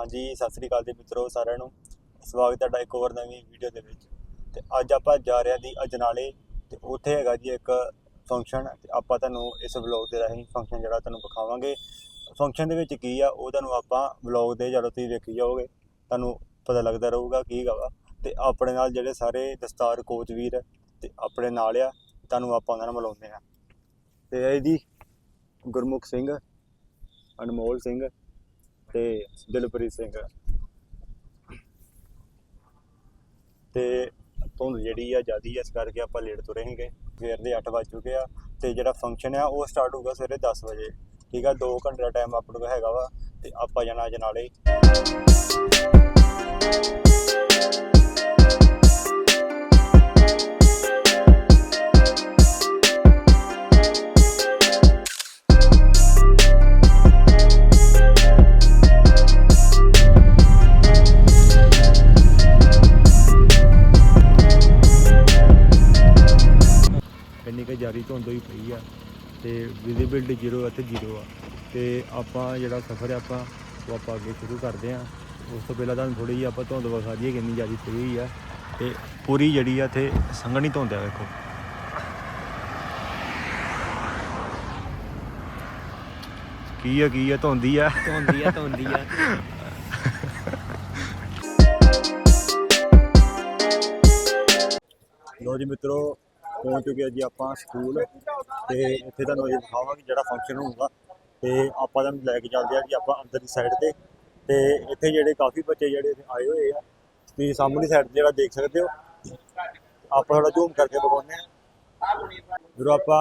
ਹਾਂਜੀ, ਸਤਿ ਸ੍ਰੀ ਅਕਾਲ ਜੀ ਮਿੱਤਰੋ ਸਾਰਿਆਂ ਨੂੰ। ਸਵਾਗਤ ਹੈ ਤੁਹਾਡਾ ਇੱਕ ਹੋਰ ਨਵੀਂ ਵੀਡੀਓ ਦੇ ਵਿੱਚ। ਤੇ ਅੱਜ ਆਪਾਂ ਜਾ ਰਹੇ ਹਾਂ ਜੀ ਅਜਨਾਲੇ, ਤੇ ਉੱਥੇ ਹੈਗਾ ਜੀ ਇੱਕ ਫੰਕਸ਼ਨ ਤੇ ਆਪਾਂ ਤੁਹਾਨੂੰ ਇਸ ਵਲੌਗ ਦੇ ਰਾਹੀਂ ਫੰਕਸ਼ਨ ਜਿਹੜਾ ਤੁਹਾਨੂੰ ਵਿਖਾਵਾਂਗੇ। ਫੰਕਸ਼ਨ ਦੇ ਵਿੱਚ ਕੀ ਆ, ਉਹ ਤੁਹਾਨੂੰ ਆਪਾਂ ਵਲੌਗ ਦੇ ਜਦੋਂ ਤੁਸੀਂ ਵੇਖੀ ਜਾਓਗੇ, ਤੁਹਾਨੂੰ ਪਤਾ ਲੱਗਦਾ ਰਹੂਗਾ ਕੀ ਹੈਗਾ ਵਾ। ਤੇ ਆਪਣੇ ਨਾਲ ਜਿਹੜੇ ਸਾਰੇ ਦਸਤਾਰ ਕੋਚ ਵੀਰ, ਤੇ ਆਪਣੇ ਨਾਲ ਆ, ਤੁਹਾਨੂੰ ਆਪਾਂ ਉਹਨਾਂ ਨਾਲ ਮਿਲਾਉਂਦੇ ਆ ਤੇ ਇਹ ਜੀ ਗੁਰਮੁਖ ਸਿੰਘ, ਅਨਮੋਲ ਸਿੰਘ ਤੇ ਦਿਲਪ੍ਰੀਤ ਸਿੰਘ। ਤੇ ਧੁੰਦ ਜਿਹੜੀ ਆ ਜਿਆਦੀ ਇਸ ਕਰਕੇ ਆਪਾਂ ਲੇਟ ਤੋਂ ਸੀਗੇ। ਸਵੇਰ ਦੇ 8 ਵੱਜ ਚੁੱਕੇ ਆ ਤੇ ਜਿਹੜਾ ਫੰਕਸ਼ਨ ਆ, ਉਹ ਸਟਾਰਟ ਹੋਊਗਾ ਸਵੇਰੇ 10 ਵਜੇ। ਠੀਕ ਆ 2 ਘੰਟੇ ਦਾ ਟਾਈਮ ਆਪਣੇ ਕੋਲ ਹੈਗਾ ਵਾ ਤੇ ਆਪਾਂ ਜਾਣਾ ਅੱਜ ਜਾਰੀ ਹੋਈ ਪਈ ਆ ਤੇ ਵਿਜ਼ਿਬਿਲਟੀ ਜ਼ੀਰੋ ਇੱਥੇ ਜ਼ੀਰੋ ਆ। ਤੇ ਆਪਾਂ ਜਿਹੜਾ ਸਫ਼ਰ ਆਪਾਂ ਉਹ ਆਪਾਂ ਅੱਗੇ ਸ਼ੁਰੂ ਕਰਦੇ ਆ। ਉਸ ਤੋਂ ਪਹਿਲਾਂ ਤੁਹਾਨੂੰ ਥੋੜੀ ਜਿਹੀ ਆਪਾਂ ਧੁੰਦ ਵਿਖਾ ਦਈਏ ਕਿੰਨੀ ਜ਼ਿਆਦਾ ਪਈ ਹੋਈ ਆ। ਤੇ ਪੂਰੀ ਜਿਹੜੀ ਆ ਇੱਥੇ ਸੰਘਣੀ ਧੁੰਦ ਆ ਵੇਖੋ। ਕੀ ਆ ਕੀ ਆ ਧੁੰਦੀ ਆ। ਧੋਂਦੀ ਆ ਧੋਂਦੀ ਆ। ਲੋ ਜੀ ਮਿੱਤਰੋ ਪਹੁੰਚ ਚੁੱਕੇ ਆ ਜੀ ਆਪਾਂ ਸਕੂਲ ਤੇ ਇੱਥੇ ਤੁਹਾਨੂੰ ਇਹ ਦਿਖਾਵਾਂਗੇ ਜਿਹੜਾ ਫੰਕਸ਼ਨ ਹੋਊਗਾ ਤੇ ਆਪਾਂ ਤੁਹਾਨੂੰ ਲੈ ਕੇ ਚੱਲਦੇ ਆ ਜੀ ਆਪਾਂ ਅੰਦਰ ਦੀ ਸਾਈਡ ਤੇ ਤੇ ਇੱਥੇ ਜਿਹੜੇ ਕਾਫੀ ਬੱਚੇ ਜਿਹੜੇ ਆਏ ਹੋਏ ਆ, ਤੁਸੀਂ ਸਾਹਮਣੀ ਸਾਈਡ ਜਿਹੜਾ ਦੇਖ ਸਕਦੇ ਹੋ, ਆਪਾਂ ਥੋੜਾ ਜ਼ੂਮ ਕਰਕੇ ਦਿਖਾਉਂਦੇ ਆ। ਜਦੋਂ ਆਪਾਂ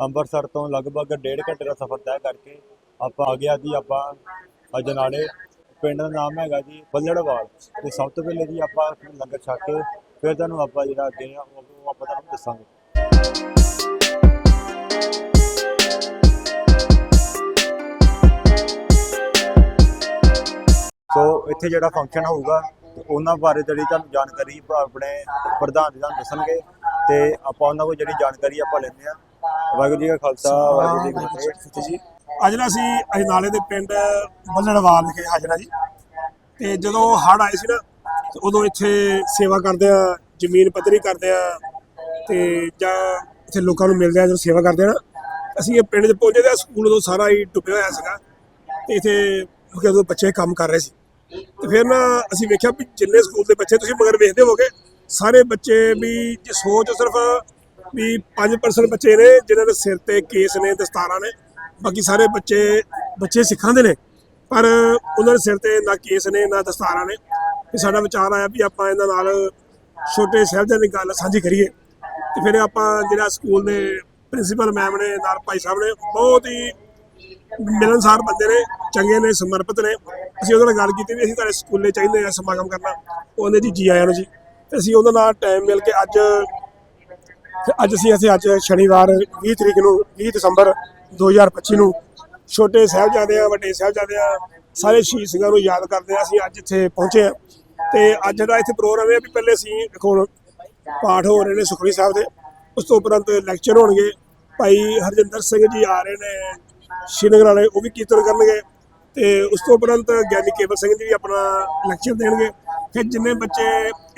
ਅੰਮ੍ਰਿਤਸਰ ਤੋਂ ਲਗਭਗ ਡੇਢ ਘੰਟੇ ਦਾ ਸਫ਼ਰ ਤੈਅ ਕਰਕੇ ਆਪਾਂ ਆ ਗਿਆ ਜੀ ਆਪਾਂ ਅਜਨਾਲੇ। ਪਿੰਡ ਦਾ ਨਾਮ ਹੈਗਾ ਜੀ ਬੱਲੜਵਾਲ। ਤੇ ਸਭ ਤੋਂ ਪਹਿਲੇ ਜੀ ਆਪਾਂ ਲੰਗਰ ਛਕ ਕੇ ਫਿਰ ਤੁਹਾਨੂੰ ਆਪਾਂ ਜਿਹੜਾ ਅੱਗੇ ਆ, ਉਹ ਆਪਾਂ ਤੁਹਾਨੂੰ ਦੱਸਾਂਗੇ। ਸੋ ਇੱਥੇ ਜਿਹੜਾ ਫੰਕਸ਼ਨ ਹੋਊਗਾ, ਉਹਨਾਂ ਬਾਰੇ ਜਿਹੜੀ ਤੁਹਾਨੂੰ ਜਾਣਕਾਰੀ ਪ- ਆਪਣੇ ਪ੍ਰਧਾਨ ਜੀ ਤੁਹਾਨੂੰ ਦੱਸਣਗੇ। ਤੇ ਆਪਾਂ ਉਹਨਾਂ ਕੋਲ ਜਿਹੜੀ ਜਾਣਕਾਰੀ ਆਪਾਂ ਲੈਂਦੇ ਆ ਵਾਹਿਗੁਰੂ ਜੀ ਕਾ ਖਾਲਸਾ ਵਾਹਿਗੁਰੂ ਜੀ ਕੀ ਫਤਿਹ ਜੀ। ਅੱਜ ਨਾ ਅਸੀਂ ਅਜਨਾਲੇ ਦੇ ਪਿੰਡ ਬੱਲੜਵਾਲ ਵਿਖੇ ਹਾਜ਼ਰ ਹਾਂ ਜੀ। ਤੇ ਜਦੋਂ ਹੜ੍ਹ ਆਏ ਸੀ ਨਾ, ਤੇ ਉਦੋਂ ਇੱਥੇ ਸੇਵਾ ਕਰਦੇ ਆ, ਜ਼ਮੀਨ ਪੱਧਰੀ ਕਰਦੇ ਆ, ਤੇ ਜਾਂ ਇੱਥੇ ਲੋਕਾਂ ਨੂੰ ਮਿਲਦੇ ਆ, ਜਦੋਂ ਸੇਵਾ ਕਰਦੇ ਆ ਨਾ, ਅਸੀਂ ਇਹ ਪਿੰਡ 'ਚ ਪਹੁੰਚੇ ਤੇ ਸਕੂਲ ਉਦੋਂ ਸਾਰਾ ਹੀ ਡੁੱਬਿਆ ਹੋਇਆ ਸੀਗਾ, ਤੇ ਇੱਥੇ ਕਿਉਂਕਿ ਉਦੋਂ ਬੱਚੇ ਕੰਮ ਕਰ ਰਹੇ ਸੀ। ਤੇ ਫਿਰ ਨਾ ਅਸੀਂ ਵੇਖਿਆ ਵੀ ਜਿੰਨੇ ਸਕੂਲ ਦੇ ਬੱਚੇ ਤੁਸੀਂ ਮਗਰ ਵੇਖਦੇ ਹੋਗੇ ਸਾਰੇ ਬੱਚੇ ਵੀ ਜੇ ਸੋਚ ਸਿਰਫ ਵੀ 5% ਬੱਚੇ ਨੇ, ਜਿਨ੍ਹਾਂ ਦੇ ਸਿਰ ਤੇ ਕੇਸ ਨੇ ਦਸਤਾਰਾਂ ਨੇ ਬਾਕੀ ਸਾਰੇ ਬੱਚੇ ਬੱਚੇ ਸਿੱਖਾਂ ਦੇ ਨੇ, ਪਰ ਉਹਨਾਂ ਦੇ ਸਿਰ ਤੇ ਨਾ ਕੇਸ ਨੇ, ਨਾ ਦਸਤਾਰਾਂ ਨੇ। ਤੇ ਸਾਡਾ ਵਿਚਾਰ ਆਇਆ ਵੀ ਆਪਾਂ ਇਹਨਾਂ ਨਾਲ ਛੋਟੇ ਸਾਹਿਬਜ਼ਾਦੇ ਦੀ ਗੱਲ ਸਾਂਝੀ ਕਰੀਏ। ਤੇ ਫਿਰ ਆਪਾਂ ਜਿਹੜਾ ਸਕੂਲ ਦੇ ਪ੍ਰਿੰਸੀਪਲ ਮੈਮ ਨੇ, ਨਾਲ ਭਾਈ ਸਾਹਿਬ ਨੇ, ਬਹੁਤ ਹੀ ਮਿਲਨਸਾਰ ਬੰਦੇ ਨੇ, ਚੰਗੇ ਨੇ, ਸਮਰਪਿਤ ਨੇ। ਅਸੀਂ ਉਹਨਾਂ ਨਾਲ ਗੱਲ ਕੀਤੀ ਵੀ ਅਸੀਂ ਤੁਹਾਡੇ ਸਕੂਲੇ ਚਾਹੀਦੇ ਆ ਸਮਾਗਮ ਕਰਨਾ। ਉਹਨੇ ਜੀ ਜੀ ਆਇਆਂ ਨੂੰ ਜੀ। ਤੇ ਅਸੀਂ ਉਹਨਾਂ ਨਾਲ ਟਾਈਮ ਮਿਲ ਕੇ ਅੱਜ ਤੇ ਅੱਜ ਅਸੀਂ ਅਸੀਂ ਅੱਜ ਸ਼ਨੀਵਾਰ 20 ਤਰੀਕ ਨੂੰ 20 ਦਸੰਬਰ 2025 ਨੂੰ ਛੋਟੇ ਸਾਹਿਬਜ਼ਾਦਿਆਂ ਵੱਡੇ ਸਾਹਿਬਜ਼ਾਦਿਆਂ ਸਾਰੇ ਸ਼ਹੀਦ ਸਿੰਘਾਂ ਨੂੰ ਯਾਦ ਕਰਦੇ ਆ, ਅਸੀਂ ਅੱਜ ਇੱਥੇ ਪਹੁੰਚੇ ਆ। ਤੇ ਅੱਜ ਦਾ ਇੱਥੇ ਪ੍ਰੋਗਰਾਮ ਇਹ ਆ ਵੀ ਪਹਿਲੇ ਅਸੀਂ ਦੇਖੋ ਪਾਠ ਹੋ ਰਹੇ ਨੇ ਸੁਖਮਨੀ ਸਾਹਿਬ ਦੇ, ਉਸ ਤੋਂ ਉਪਰੰਤ ਲੈਕਚਰ ਹੋਣਗੇ। ਭਾਈ ਹਰਜਿੰਦਰ ਸਿੰਘ ਜੀ ਆ ਰਹੇ ਨੇ ਸ਼੍ਰੀਨਗਰ ਵਾਲੇ, ਉਹ ਵੀ ਕੀਰਤਨ ਕਰਨਗੇ। ਤੇ ਉਸ ਤੋਂ ਉਪਰੰਤ ਗਿਆਨੀ ਕੇਵਲ ਸਿੰਘ ਜੀ ਵੀ ਆਪਣਾ ਲੈਕਚਰ ਦੇਣਗੇ। ਫਿਰ ਜਿੰਨੇ ਬੱਚੇ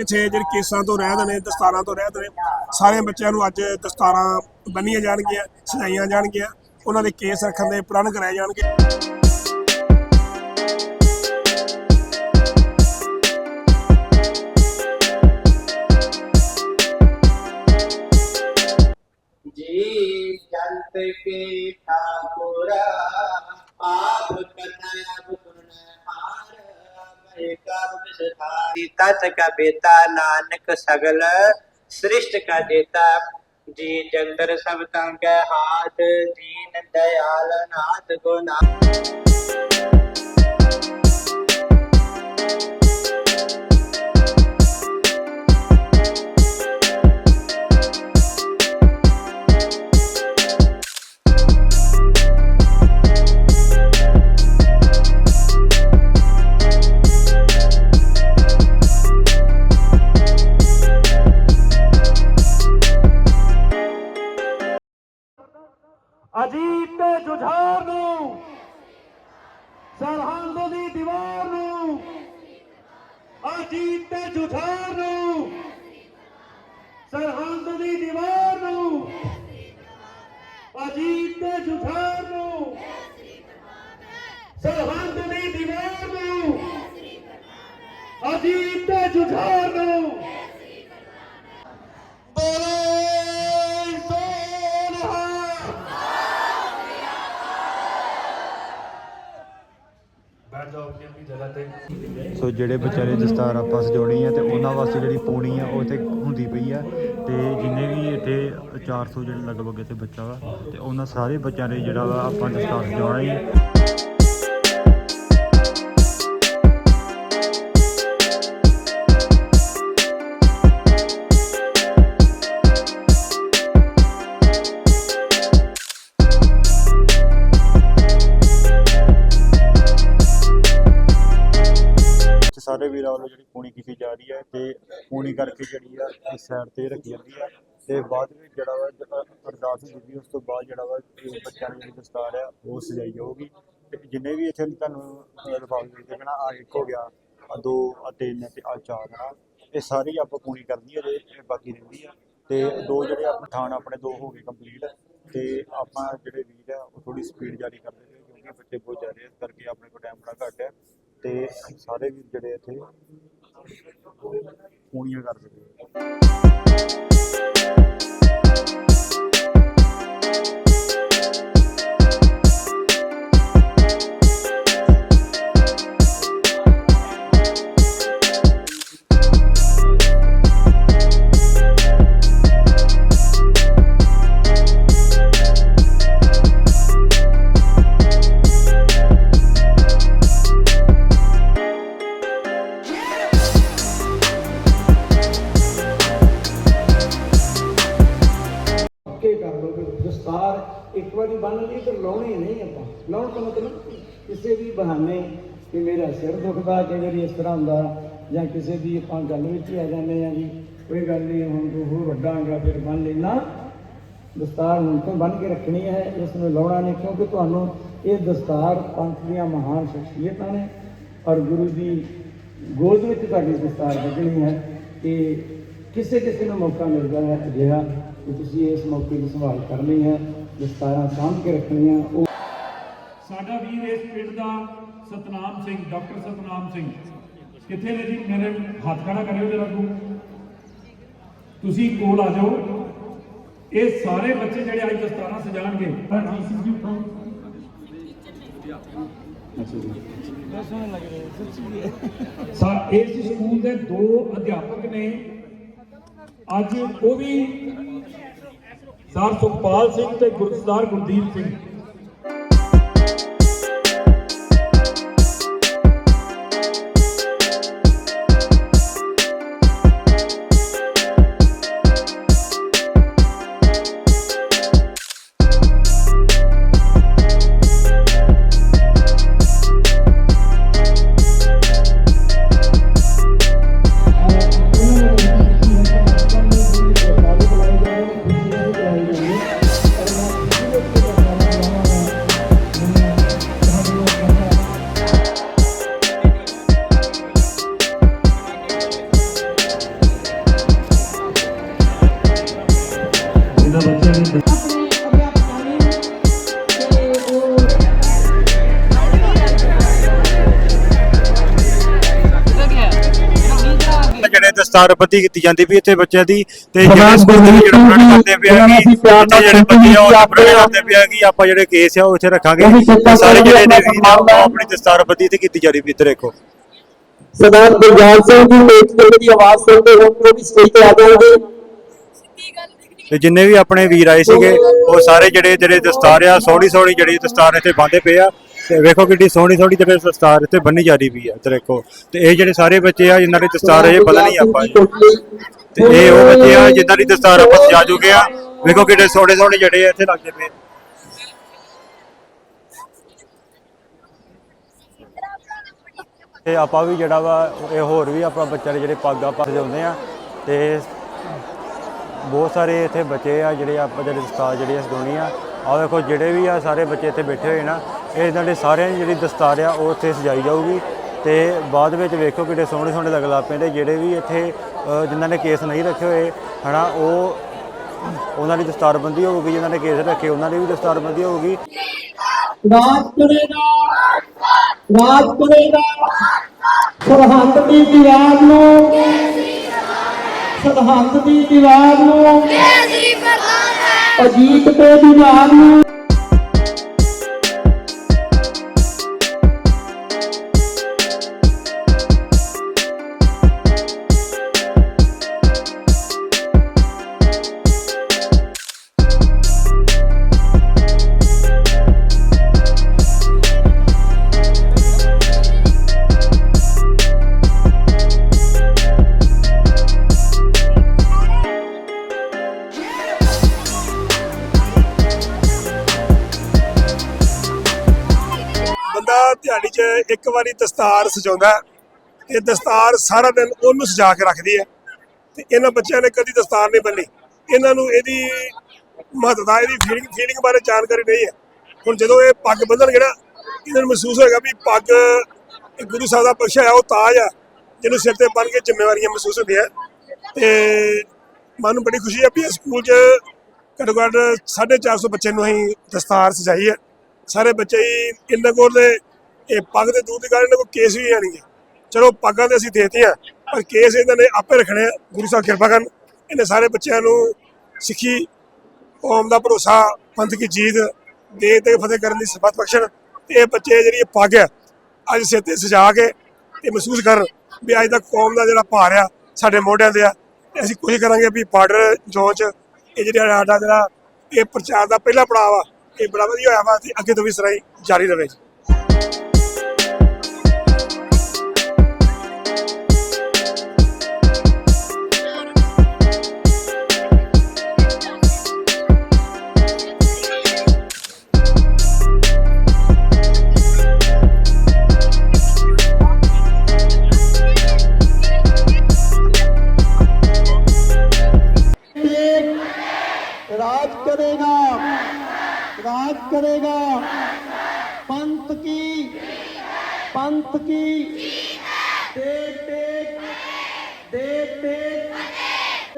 ਇੱਥੇ ਜਿਹੜੇ ਕੇਸਾਂ ਤੋਂ ਰਹਿਤ ਨੇ, ਦਸਤਾਰਾਂ ਤੋਂ ਰਹਿਤ ਨੇ ਸਾਰੇ ਬੱਚਿਆਂ ਨੂੰ ਅੱਜ ਦਸਤਾਰਾਂ ਬੰਨੀਆਂ ਜਾਣਗੀਆਂ, ਸਜਾਈਆਂ ਜਾਣਗੀਆਂ। ਉਹਨਾਂ ਦੇ ਕੇਸ ਰੱਖਣ ਦੇ ਪ੍ਰਣ ਕਰਾਏ ਜਾਣਗੇ जी जंत के ठाकुर आप कथायब सुन हार मैं कब विस्तारी तत का बेटा नानक सगल सृष्ट का देता ਜੀ ਜੰਤਰ ਸਭ ਤੰਗ ਹਾਥ ਦੀਨ ਦਇਆਲ ਨਾਥ ਕੋ ਨਾਥ। ਅਜੀਤ ਤੇ ਜੁਝਾਰ ਨੂੰ। ਸਰਹੰਦ ਦੀ ਦੀਵਾਰ ਨੂੰ। ਅਜੀਤ ਤੇ ਜੁਝਾਰ ਨੂੰ। ਸਰਹੰਦ ਦੀ ਦੀਵਾਰ ਨੂੰ। ਅਜੀਤ ਤੇ ਜੁਝਾਰ ਨੂੰ। ਬੈਠ ਜਾਓ ਆਪਣੀ ਆਪਣੀ ਜਗ੍ਹਾ ਤੇ ਸੋ ਜਿਹੜੇ ਬੱਚਿਆਂ ਨੇ ਦਸਤਾਰ ਆਪਾਂ ਸਜਾਉਣੀ ਆ ਤੇ ਉਹਨਾਂ ਵਾਸਤੇ ਜਿਹੜੀ ਪੂਣੀ ਆ, ਉਹ ਇੱਥੇ ਹੁੰਦੀ ਪਈ ਆ ਤੇ ਜਿੰਨੇ ਵੀ ਇੱਥੇ 400 ਜਿਹੜੇ ਲਗਭਗ ਇੱਥੇ ਬੱਚਾ ਵਾ ਤੇ ਉਹਨਾਂ ਸਾਰੇ ਬੱਚਿਆਂ ਦੇ ਜਿਹੜਾ ਵਾ ਆਪਾਂ ਦਸਤਾਰ ਸਜਾਉਣਾ ਹੀ ਵੱਲੋਂ ਜਿਹੜੀ ਪੂਣੀ ਕੀਤੀ ਜਾ ਰਹੀ ਹੈ ਤੇ ਪੂਣੀ ਕਰਕੇ ਜਿਹੜੀ ਆ, ਇਸ ਸਾਈਡ ਤੇ ਰੱਖੀ ਜਾਂਦੀ ਹੈ ਤੇ ਬਾਅਦ ਵਿੱਚ ਜਿਹੜਾ ਵਾ ਅਰਦਾਸ ਹੁੰਦੀ ਉਸ ਤੋਂ ਬਾਅਦ ਜਿਹੜਾ ਵਾ ਬੱਚਿਆਂ ਦੀ ਜਿਹੜੀ ਦਸਤਾਰ ਆ, ਉਹ ਸਜਾਈ ਜਾਊਗੀ। ਤੇ ਜਿੰਨੇ ਵੀ ਇੱਥੇ ਤੁਹਾਨੂੰ ਲਿਫਾਫੇ ਮਿਲਦੇ ਨਾ ਆ ਇੱਕ ਹੋ ਗਿਆ ਆ ਦੋ ਆ ਤਿੰਨ ਤੇ ਆ ਚਾਰ ਨਾ ਇਹ ਸਾਰੀ ਆਪਾਂ ਪੂਣੀ ਕਰਨੀ ਹੈ ਜੇ ਬਾਕੀ ਰਹਿੰਦੀ ਆ। ਤੇ ਦੋ ਜਿਹੜੇ ਆਪਣੇ ਥਾਨ ਆਪਣੇ ਦੋ ਹੋ ਗਏ ਕੰਪਲੀਟ ਤੇ ਆਪਾਂ ਜਿਹੜੇ ਵੀਰ ਆ, ਉਹ ਥੋੜੀ ਸਪੀਡ ਜਾਰੀ ਕਰਦੇ ਨੇ ਕਿਉਂਕਿ ਬੱਚੇ ਬਹੁਤ ਜ਼ਿਆਦਾ ਇਸ ਕਰਕੇ ਆਪਣੇ ਕੋਲ ਟਾਈਮ ਬੜਾ ਘੱਟ ਹੈ। ਤੇ ਸਾਰੇ ਵੀਰ ਜਿਹੜੇ ਇੱਥੇ ਪੂਣੀਆਂ ਕਰਦੇ ਨੇ। ਕਿਸੇ ਵੀ ਬਹਾਨੇ ਕਿ ਮੇਰਾ ਸਿਰ ਦੁਖਦਾ ਕਈ ਵਾਰੀ ਇਸ ਤਰ੍ਹਾਂ ਹੁੰਦਾ, ਜਾਂ ਕਿਸੇ ਦੀ ਆਪਾਂ ਗੱਲ ਵਿੱਚ ਹੀ ਆ ਜਾਂਦੇ ਆ ਜੀ, ਕੋਈ ਗੱਲ ਨਹੀਂ, ਹੁਣ ਤੂੰ ਹੋਰ ਵੱਡਾ ਆਂਗਾ, ਫਿਰ ਬੰਨ ਲੈਣਾ ਦਸਤਾਰ ਹੁਣ ਤੋਂ ਬੰਨ ਕੇ ਰੱਖਣੀ ਹੈ, ਇਸ ਨੂੰ ਲਾਉਣਾ ਨਹੀਂ, ਕਿਉਂਕਿ ਤੁਹਾਨੂੰ ਇਹ ਦਸਤਾਰ ਪੰਥ ਦੀਆਂ ਮਹਾਨ ਸ਼ਖਸੀਅਤਾਂ ਨੇ, ਔਰ ਗੁਰੂ ਦੀ ਗੋਦ ਵਿੱਚ ਤੁਹਾਡੀ ਦਸਤਾਰ ਕੱਢਣੀ ਹੈ ਕਿ ਕਿਸੇ ਕਿਸੇ ਨੂੰ ਮੌਕਾ ਮਿਲਦਾ ਹੈ ਅਜਿਹਾ, ਕਿ ਤੁਸੀਂ ਇਸ ਮੌਕੇ ਦੀ ਸੰਭਾਲ ਕਰਨੀ ਹੈ, ਦਸਤਾਰਾਂ ਸਾਂਭ ਕੇ ਰੱਖਣੀਆਂ, ਉਹ ਸਾਡਾ ਵੀਰ ਇਸ ਪਿੰਡ ਦਾ ਸਤਨਾਮ ਸਿੰਘ, ਡਾਕਟਰ ਸਤਨਾਮ ਸਿੰਘ। ਕਿੱਥੇ ਨੇ ਜੀ? ਮੇਰੇ ਹੱਥ ਖੜਾ ਕਰਿਓ ਜਰਾ ਤੂੰ। ਤੁਸੀਂ ਕੋਲ ਆ ਜਾਓ। ਇਹ ਸਾਰੇ ਬੱਚੇ ਜਿਹੜੇ ਅੱਜ ਦਸਤਾਰਾਂ ਸਜਾਣਗੇ। ਸਾ, ਇਸ ਸਕੂਲ ਦੇ ਦੋ ਅਧਿਆਪਕ ਨੇ। ਅੱਜ ਉਹ ਵੀ ਸਰ ਸੁਖਪਾਲ ਸਿੰਘ ਤੇ ਗੁਰਸਦਾਰ ਗੁਰਦੀਪ ਸਿੰਘ। ਜਿਹੜੇ ਦਸਤਾਰਬੰਦੀ ਕੀਤੀ ਜਾਂਦੀ ਵੀ ਇੱਥੇ ਬੱਚਿਆਂ ਦੀ ਤੇ ਜਿਹੜੇ ਸਕੂਲ ਦੇ ਜਿਹੜਾ ਪ੍ਰਣ ਕਰਦੇ ਪਿਆ ਕਿ ਇੱਥੇ ਜਿਹੜੇ ਬੱਚੇ ਆ ਉਹ ਪ੍ਰਣ ਕਰਦੇ ਪਿਆ ਕਿ ਆਪਾਂ ਜਿਹੜੇ ਕੇਸ ਆ ਉਹ ਇੱਥੇ ਰੱਖਾਂਗੇ। ਸਾਰੇ ਜਿਹੜੇ ਨੇ ਉਹ ਆਪਣੀ ਦਸਤਾਰਬੰਦੀ ਤੇ ਕੀਤੀ ਜਾ ਰਹੀ ਵੀ ਇੱਧਰ ਦੇਖੋ। ਸਰਦਾਰ ਗੁਰਜਾਨ ਸਿੰਘ ਜੀ ਮੇਚ ਪਿੰਡ ਦੀ ਆਵਾਜ਼ ਸੁਣਦੇ ਹੋ ਉਹ ਵੀ ਸਟੇਜ ਤੇ ਆ ਜਾਣਗੇ ਤੇ ਜਿੰਨੇ ਵੀ ਆਪਣੇ ਵੀਰ ਆਏ ਸੀਗੇ ਉਹ ਸਾਰੇ ਜਿਹੜੇ ਜਿਹੜੇ ਦਸਤਾਰ ਆ ਸੋਹਣੀ ਸੋਹਣੀ ਜਿਹੜੀ ਦਸਤਾਰ ਇੱਥੇ ਬੰਨ੍ਹਦੇ ਪਏ ਆ ਤੇ ਵੇਖੋ ਕਿੱਡੀ ਸੋਹਣੀ ਸੋਹਣੀ ਜਿਹੜੇ ਦਸਤਾਰ ਇੱਥੇ ਬੰਨੀ ਜਾ ਰਹੀ ਵੀ ਆ, ਇੱਧਰ ਦੇਖੋ ਤੇ ਇਹ ਜਿਹੜੇ ਸਾਰੇ ਬੱਚੇ ਆ, ਜਿਨ੍ਹਾਂ ਦੀ ਦਸਤਾਰ ਇਹ ਬੰਨਣੀ ਆਪਾਂ। ਤੇ ਇਹ ਉਹ ਬੱਚੇ ਆ, ਜਿਨ੍ਹਾਂ ਦੀ ਦਸਤਾਰ ਆਪਾਂ ਸਜਾ ਚੁੱਕੇ ਆ। ਵੇਖੋ ਕਿੰਨੇ ਸੋਹਣੇ ਸੋਹਣੇ ਜਿਹੜੇ ਆ ਇੱਥੇ ਲੱਗਦੇ ਪਏ ਤੇ ਆਪਾਂ ਵੀ ਜਿਹੜਾ ਵਾ, ਇਹ ਹੋਰ ਵੀ ਆਪਾਂ ਬੱਚਿਆਂ ਦੇ ਜਿਹੜੇ ਪੱਗ ਆਪਾਂ ਸਜਾਉਂਦੇ ਆ, ਤੇ ਬਹੁਤ ਸਾਰੇ ਇੱਥੇ ਬੱਚੇ ਆ ਜਿਹੜੇ ਆਪਾਂ ਜਿਹੜੇ ਦਸਤਾਰ ਜਿਹੜੀ ਆ ਸਜਾਉਣੀ ਆ। ਆਹ ਵੇਖੋ ਜਿਹੜੇ ਵੀ ਆ ਸਾਰੇ ਬੱਚੇ ਇੱਥੇ ਬੈਠੇ ਹੋਏ ਨਾ ਇਹ ਇਹਨਾਂ ਦੇ ਸਾਰਿਆਂ ਦੀ ਜਿਹੜੀ ਦਸਤਾਰ ਆ ਉਹ ਇੱਥੇ ਸਜਾਈ ਜਾਊਗੀ। ਤੇ ਬਾਅਦ ਵਿੱਚ ਵੇਖੋ ਕਿੱਡੇ ਸੋਹਣੇ ਸੋਹਣੇ ਲੱਗ ਲਾ ਪੈਂਦੇ ਜਿਹੜੇ ਵੀ ਇੱਥੇ ਜਿਨ੍ਹਾਂ ਨੇ ਕੇਸ ਨਹੀਂ ਰੱਖੇ ਹੋਏ ਹਨਾ ਉਹ ਉਹਨਾਂ ਦੀ ਦਸਤਾਰਬੰਦੀ ਹੋਊਗੀ ਜਿਨ੍ਹਾਂ ਨੇ ਕੇਸ ਰੱਖੇ ਉਹਨਾਂ ਦੀ ਵੀ ਦਸਤਾਰਬੰਦੀ ਹੋਊਗੀ। ਰਾਜ ਕਰੇਗਾ ਰਾਜ ਕਰੇਗਾ ਸਰਹੰਦ ਦੀ ਦੀਵਾਰ ਨੂੰ ਸਰਹੰਦ ਦੀ ਦੀਵਾਰ ਨੂੰ ਅਜੀਤ ਤੇ ਦੀਵਾਰ ਨੂੰ ਦਿਹਾੜੀ 'ਚ ਇੱਕ ਵਾਰੀ ਦਸਤਾਰ ਸਜਾਉਂਦਾ ਹੈ ਤੇ ਦਸਤਾਰ ਸਾਰਾ ਦਿਨ ਉਹਨੂੰ ਸਜਾ ਕੇ ਰੱਖਦੀ ਹੈ। ਤੇ ਇਹਨਾਂ ਬੱਚਿਆਂ ਨੇ ਕਦੀ ਦਸਤਾਰ ਨਹੀਂ ਬੰਨੀ। ਇਹਨਾਂ ਨੂੰ ਇਹਦੀ ਮਹੱਤਤਾ, ਇਹਦੀ ਫੀਲਿੰਗ ਫੀਲਿੰਗ ਬਾਰੇ ਜਾਣਕਾਰੀ ਨਹੀਂ ਹੈ। ਹੁਣ ਜਦੋਂ ਇਹ ਪੱਗ ਬੰਨਣਗੇ ਨਾ, ਇਹਨਾਂ ਨੂੰ ਮਹਿਸੂਸ ਹੋਏਗਾ ਵੀ ਪੱਗ ਇਹ ਗੁਰੂ ਸਾਹਿਬ ਦਾ ਬਖਸ਼ਿਆ ਉਹ ਤਾਜ ਆ ਜਿਹਨੂੰ ਸਿਰ ਤੇ ਬੰਨ ਕੇ ਜ਼ਿੰਮੇਵਾਰੀਆਂ ਮਹਿਸੂਸ ਹੁੰਦੀਆਂ। ਤੇ ਮਨ ਨੂੰ ਬੜੀ ਖੁਸ਼ੀ ਹੈ ਵੀ ਸਕੂਲ 'ਚ ਘੱਟੋ ਘੱਟ 450 ਬੱਚੇ ਨੂੰ ਅਸੀਂ ਦਸਤਾਰ ਸਜਾਈ ਹੈ। ਸਾਰੇ ਬੱਚੇ ਹੀ ਇੰਨਾ ਕੋਲ ਦੇ ਇਹ ਪੱਗ ਦੇ ਦੂਰ ਦੀ ਗੱਲ ਇਹਨਾਂ ਕੋਲ ਕੇਸ ਵੀ ਆਣਗੇ ਚਲੋ ਪੱਗਾਂ ਤੇ ਅਸੀਂ ਦੇਤੀਆਂ, ਪਰ ਕੇਸ ਇਹਨਾਂ ਨੇ ਆਪੇ ਰੱਖਣੇ ਆ। ਗੁਰੂ ਸਾਹਿਬ ਕਿਰਪਾ ਕਰਨ, ਇਹਨੇ ਸਾਰੇ ਬੱਚਿਆਂ ਨੂੰ ਸਿੱਖੀ, ਕੌਮ ਦਾ ਭਰੋਸਾ, ਪੰਥ ਕੀ ਜੀਤ ਦੇ ਤੇ ਫਤਿਹ ਕਰਨ ਦੀ ਸਬਤ ਬਖਸ਼ਣ। ਤੇ ਇਹ ਬੱਚੇ ਜਿਹੜੀ ਪੱਗ ਹੈ, ਅੱਜ ਸਿਰ ਤੇ ਸਜਾ ਕੇ ਤੇ ਮਹਿਸੂਸ ਕਰਨ ਵੀ ਅੱਜ ਦਾ ਕੌਮ ਦਾ ਜਿਹੜਾ ਭਾਰ ਆ, ਸਾਡੇ ਮੋਢਿਆਂ ਤੇ ਆ। ਤੇ ਅਸੀਂ ਕੋਸ਼ਿਸ਼ ਕਰਾਂਗੇ ਵੀ ਬਾਰਡਰ ਜ਼ੋਨ 'ਚ ਇਹ ਜਿਹੜਾ ਸਾਡਾ ਜਿਹੜਾ ਇਹ ਪ੍ਰਚਾਰ ਦਾ ਪਹਿਲਾ ਪੜਾਅ ਆ, ਇਹ ਬੜਾ ਵਧੀਆ ਹੋਇਆ ਵਾ ਤੇ ਅੱਗੇ ਤੋਂ ਵੀ ਸਰਾਈ ਜਾਰੀ ਰਹੇ ਰਾਜ ਕਰੇਗਾ। ਰਾਜ ਕਰੇਗਾ। ਪੰਥ ਕੀ? ਪੰਥ ਕੀ? ਦੇਖ ਦੇਖ ਦੇਖ ਦੇਖ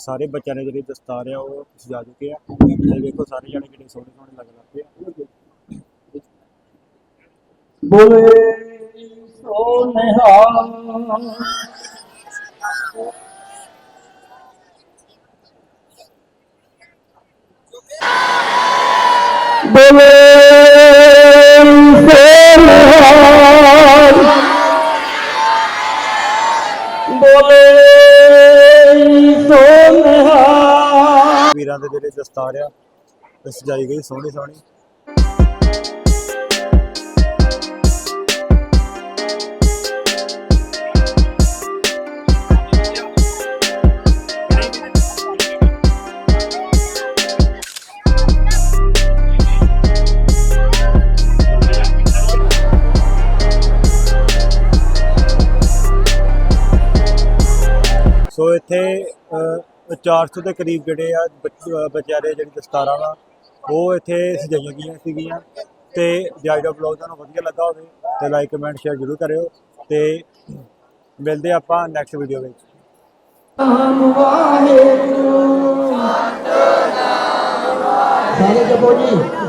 ਸਾਰੇ ਬੱਚਿਆਂ ਨੇ ਜਿਹੜੀ ਦਸਤਾਰ ਆ ਉਹ ਸਜਾ ਚੁੱਕੇ ਆ ਤੇ ਵੇਖੋ ਸਾਰੇ ਜਣੇ ਕਿੰਨੇ ਸੋਹਣੇ ਸੋਹਣੇ ਲੱਗ ਲੱਗੇ ਆ ਬੋਲੇ ਸੋਨਹਾ Bolo! ਤਸਵੀਰਾਂ ਦੇ ਜਿਹੜੇ ਦਸਤਾਰ ਆ ਸਜਾਈ ਗਈ ਸੋਹਣੀ ਸੋਹਣੀ। ਸੋ ਇੱਥੇ 400 ਦੇ ਕਰੀਬ ਜਿਹੜੇ ਆ ਬੱਚ- ਬੱਚਿਆਂ ਦੇ ਜਿਹੜੀ ਦਸਤਾਰਾਂ ਵਾ, ਉਹ ਇੱਥੇ ਸਜਾਈਆਂ ਗਈਆਂ ਸੀਗੀਆਂ ਤੇ ਜੇ ਅੱਜ ਦਾ ਵਲੌਗ ਤੁਹਾਨੂੰ ਵਧੀਆ ਲੱਗਾ ਹੋਵੇ ਤੇ ਲਾਈਕ ਕਮੈਂਟ ਸ਼ੇਅਰ ਜ਼ਰੂਰ ਕਰਿਓ ਤੇ ਮਿਲਦੇ ਆਪਾਂ ਨੈਕਸਟ ਵੀਡੀਓ ਵਿੱਚ। ਸਾਰੇ ਜਪੋ ਜੀ।